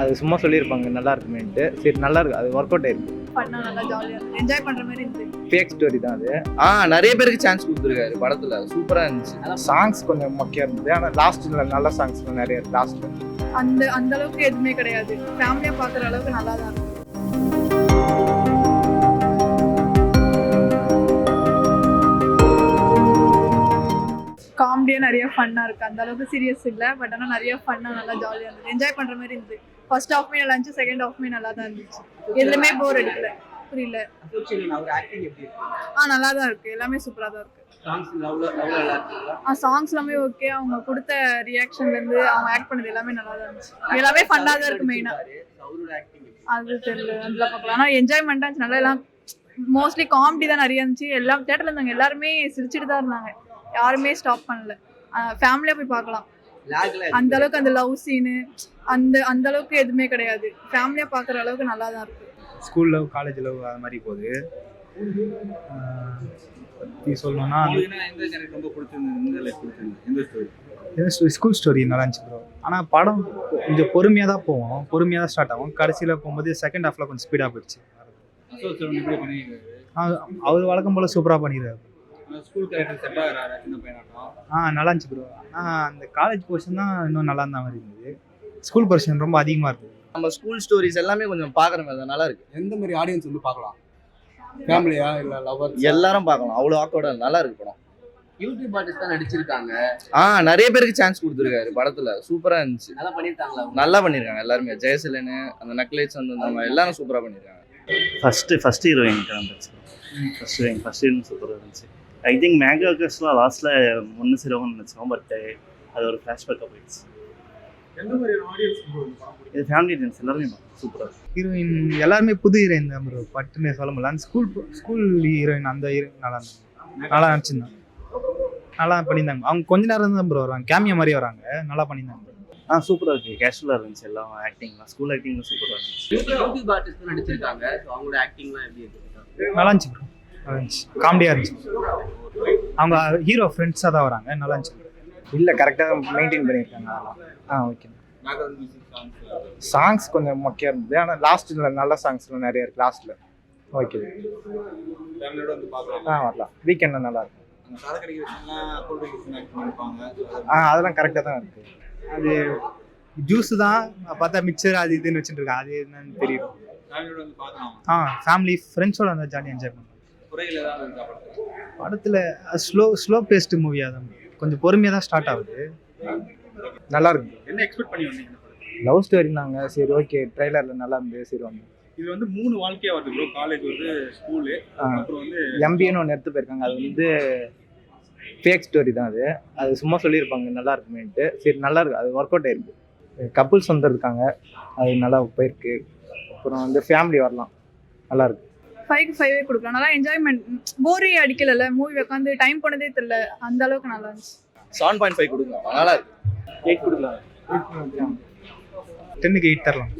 அது சும்மா சொல்லியிருப்பாங்க நல்லா இருக்குமேன்ட்டு சரி நல்லா இருக்கு அது ஒர்க் அவுட் ஆயிருக்கு. பண்ணா நல்லா ஜாலியாக இருக்கு என்ஜாய் பண்ணுற மாதிரி ஃபேக் ஸ்டோரி தான் அது. ஆ நிறைய பேருக்கு சான்ஸ் கொடுத்துருக்காரு படத்துல. சூப்பரா இருந்துச்சு. சாங்ஸ் கொஞ்சம் மொக்கையாக இருந்தது. ஆனால் லாஸ்ட்டில் நல்ல சாங்ஸ் நிறைய இருக்கு லாஸ்ட்டில் அந்த அந்த அளவுக்கு எதுவுமே கிடையாது. ஃபேமிலியாக பார்க்குற அளவுக்கு நல்லா தான் நிறைய ஃபன்னாக இருக்குது அந்த அளவுக்கு சீரியஸ் இல்லை பட் ஆனால் நிறைய ஃபன்னாக நல்லா ஜாலியாக இருந்தது என்ஜாய் பண்ணுற மாதிரி இருந்தது ஃபர்ஸ்ட் ஹாஃப்மே நல்லா இருந்துச்சு செகண்ட் ஹாஃப்மே நல்லா தான் இருந்துச்சு. எதுவுமே போர் அடிக்கல. புரியல. இருக்கு? ஆ நல்லா தான் இருக்குது எல்லாமே சூப்பராக தான் இருக்குது சாங்ஸ் எல்லாமே ஓகே அவங்க கொடுத்த ரியாக்ஷன்லேருந்து அவங்க ஆக்ட் பண்ணது எல்லாமே நல்லா தான் இருந்துச்சு. எல்லாமே ஃபன்னாக தான் அவரோட ஆக்டிங் அது தெரியல. அதில் பார்க்கலாம். ஆனால் என்ஜாய்மெண்ட்டாக இருந்துச்சு. நல்லா எல்லாம் மோஸ்ட்லி காமெடி தான் நிறைய இருந்துச்சு. எல்லாம் தேட்டரில் இருந்தாங்க எல்லாருமே சிரிச்சிட்டு தான் இருந்தாங்க. யாருமே ஸ்டாப் பண்ணல. ஃபேமிலியாக போய் பார்க்கலாம். லாக்ல அந்த அளவுக்கு அந்த லவ் சீனு அந்த அந்த அளவுக்கு எதுவுமே கிடையாது. ஃபேமிலியாக பார்க்குற அளவுக்கு நல்லா தான் இருக்கு. ஸ்கூல் லவ் காலேஜ் லவ் அது மாதிரி போகுது. பற்றி சொல்லணும்னா ரொம்ப பிடிச்சிருந்தது? ஸ்கூல் ஸ்டோரி நல்லா இருந்துச்சு ப்ரோ ஆனால் படம் கொஞ்சம் பொறுமையாக தான் போவோம். பொறுமையாக தான் ஸ்டார்ட் ஆகும். கடைசியில் போகும்போது செகண்ட் ஹாஃபில் கொஞ்சம் ஸ்பீடாக போயிடுச்சு. அவர் வழக்கம் போல் சூப்பராக பண்ணிடுறாரு ஸ்கூல் கேரக்டர் செட் ஆகிறாரு சின்ன பையனாட்டம் ஆ நல்லா இருந்துச்சு ப்ரோ ஆனால் அந்த காலேஜ் போர்ஷன் தான் இன்னும் நல்லா இருந்த மாதிரி இருந்தது. ஸ்கூல் போர்ஷன் ரொம்ப அதிகமாக இருந்தது. நம்ம ஸ்கூல் ஸ்டோரிஸ் எல்லாமே கொஞ்சம் பாக்குற மாதிரி தான். நல்லா இருக்கு. எந்த மாதிரி ஆடியன்ஸ் வந்து பார்க்கலாம்? ஃபேமிலியா இல்ல லவர் எல்லாரும் பார்க்கலாம். அவ்வளோ ஆக்கோட நல்லா இருக்கு படம். யூடியூப் ஆர்டிஸ்ட் தான் நடிச்சிருக்காங்க. ஆ நிறைய பேருக்கு சான்ஸ் கொடுத்துருக்காரு படத்துல. சூப்பரா இருந்துச்சு. நல்லா பண்ணியிருக்காங்களா நல்லா பண்ணியிருக்காங்க எல்லாருமே. ஜெயசலனு அந்த நக்லேட்ஸ் வந்து நம்ம எல்லாரும் சூப்பரா பண்ணியிருக்காங்க ஃபஸ்ட்டு ஃபஸ்ட் ஹீரோயின் இருந்துச்சு ஃபஸ்ட் ஹீரோயின் ஃபஸ்ட் ஹீரோயின் சூப்பராக இருந்துச்சு. ஐ திங்க் மேங்கா ஆர்கெஸ்ட்லாம் லாஸ்ட்டில் ஒன்று சேருவாங்கன்னு நினச்சோம் பட் அது ஒரு ஃப்ளாஷ்பேக்காக போயிடுச்சு. இது ஃபேமிலி டென்ஸ் எல்லாருமே சூப்பராக ஹீரோயின் எல்லாருமே புது ஹீரோயின் தான் ப்ரோ பட்டுன்னு சொல்ல முடியல. அந்த ஸ்கூல் ஸ்கூல் ஹீரோயின் அந்த ஹீரோயின் நல்லா இருந்தாங்க நல்லா நடிச்சிருந்தாங்க. நல்லா பண்ணியிருந்தாங்க. அவங்க கொஞ்ச நேரம் தான் ப்ரோ வராங்க கேமியா மாதிரி வராங்க. நல்லா பண்ணியிருந்தாங்க. ஆ சூப்பராக இருக்குது கேஷுவலாக இருந்துச்சு எல்லாம் ஆக்டிங்லாம் ஸ்கூல் ஆக்டிங்லாம் சூப்பராக இருந்துச்சு. யூடியூப் ஆர்டிஸ்ட் தான் நடிச்சிருக்காங்க. ஸோ அவங்களோட ஆக்டிங்லாம் எப்படி இருக்கு? நல்லா இருந்துச்சு இருந்துச்சு காமெடியாக இருந்துச்சு அவங்க ஹீரோ ஃப்ரெண்ட்ஸாக தான் வராங்க. நல்லா இருந்துச்சு. இல்லை கரெக்டாக மெயின்டைன் பண்ணியிருக்காங்க. அதெல்லாம் ஆ ஓகே சாங்ஸ் கொஞ்சம் மொக்கையாக இருந்தது. ஆனால் லாஸ்ட்டில் நல்ல சாங்ஸ்லாம் நிறைய இருக்குது லாஸ்ட்டில் ஓகே ஆ வரலாம். வீக்கெண்டில் நல்லா இருக்கும். அந்த கதை கிடைக்கிற விஷயம்லாம் கூல் ட்ரிங்க்ஸ் ஆக்ட் பண்ணியிருப்பாங்க ஆ அதெல்லாம் கரெக்டாக தான் இருக்குது அது ஜூஸ் தான். பார்த்தா மிக்சர் அது இதுன்னு வச்சுட்டு இருக்கேன். அது என்னன்னு தெரியும். ஆ ஃபேமிலி ஃப்ரெண்ட்ஸோட அந்த ஜாலியாக என்ஜாய் பண்ணுவோம். குறைகள் ஏதாவது இருக்கா படத்துல? படத்தில் ஸ்லோ ஸ்லோ பேஸ்டு மூவியாக தான். கொஞ்சம் பொறுமையாக தான் ஸ்டார்ட் ஆகுது. நல்லா இருக்கு. என்ன எக்ஸ்பெக்ட் பண்ணி வந்தீங்க? லவ் ஸ்டோரினாங்க சரி ஓகே ட்ரைலரில் நல்லா இருந்தது சரி வந்தோம் இது வந்து மூணு வாழ்க்கையா வருது ப்ரோ காலேஜ் வந்து ஸ்கூலு அப்புறம் வந்து எம்பின்னு ஒன்று எடுத்து போயிருக்காங்க. அது வந்து ஃபேக் ஸ்டோரி தான் அது. அது சும்மா சொல்லியிருப்பாங்க நல்லா இருக்குமேன்ட்டு. சரி நல்லா இருக்கு. அது ஒர்க் அவுட் ஆயிருக்கு. கப்புள்ஸ் வந்துருக்காங்க. அது நல்லா போயிருக்கு. அப்புறம் வந்து ஃபேமிலி வரலாம். நல்லா இருக்கு. ஃபைவ் ஃபைவே கொடுக்கலாம். நல்லா என்ஜாய்மெண்ட் போரே அடிக்கல மூவி உட்காந்து டைம் போனதே தெரியல. அந்த அளவுக்கு நல்லா இருந்துச்சு. செவன் பாயிண்ட் ஃபைவ் கொடுங்க நல்லா இருக்கு. எயிட் கொடுக்கலாம். டென்னுக்கு எயிட் தரலாம்.